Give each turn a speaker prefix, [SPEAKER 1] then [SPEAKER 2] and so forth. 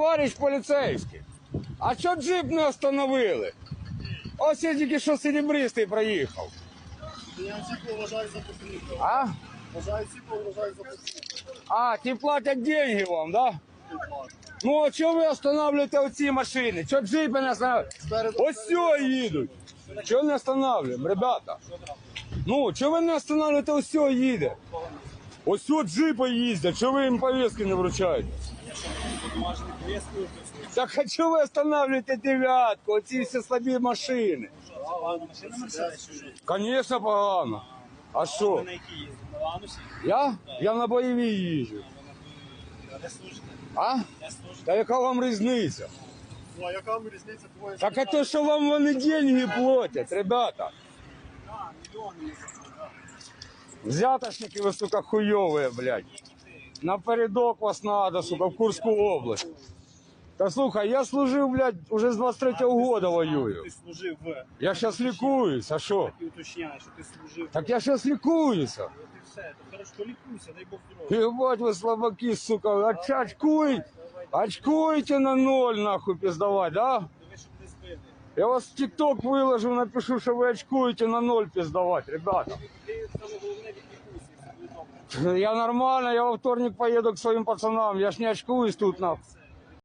[SPEAKER 1] Товарищ поліцейський, а що джип не остановили? Ось я тільки що серебристий проїхав.
[SPEAKER 2] Я всіх поважаю за посильника.
[SPEAKER 1] А?
[SPEAKER 2] Вважаю всіх поважаю за посильника.
[SPEAKER 1] А, ті платять деньги вам, да? Ну, а чого ви останавливаєте оці машини? Чого джипи не останавливаєте? Ось все їдуть. Чого не останавливаємо, ребята? Ну, чого ви не останавливаєте, ось все їде? Ось все джипи їздять, чого ви їм повістки не вручаєте? Так а чого ви останавливаєте дев'ятку, оці всі слабі машини? Звісно, погано. А що?
[SPEAKER 3] На якій їздить? На Ланусі?
[SPEAKER 1] Я? Я на бойовій їжджу.
[SPEAKER 3] Де служите?
[SPEAKER 1] А?
[SPEAKER 3] Де служите?
[SPEAKER 1] Та яка вам різниця?
[SPEAKER 2] Ну, а яка вам різниця твоя?
[SPEAKER 1] Так а то, що вам вони деньги платять, ребята. Взятошники ви, сука, хуйові, блядь. Напередок вас надо, сука, в Курську область. Та слухай, я служив, блядь, уже з 23-го года воюю.
[SPEAKER 3] Ти служив в...
[SPEAKER 1] Я щас лікуюсь, а що?
[SPEAKER 3] Ти уточняєш, що ти служив.
[SPEAKER 1] Так я щас лікуюся.
[SPEAKER 3] От і все. То хорошо, лікуйся, дай Бог здоров'я.
[SPEAKER 1] Ебать вы слабаки, сука, Оч- очкуй, очкуете на ноль, нахуй, пиздавать, да? Я вас в ТикТок выложу, напишу, что вы очкуете на ноль пиздавать, ребята. Я нормально, я во вторник поеду к своим пацанам, я ж не очкуюсь тут, нахуй.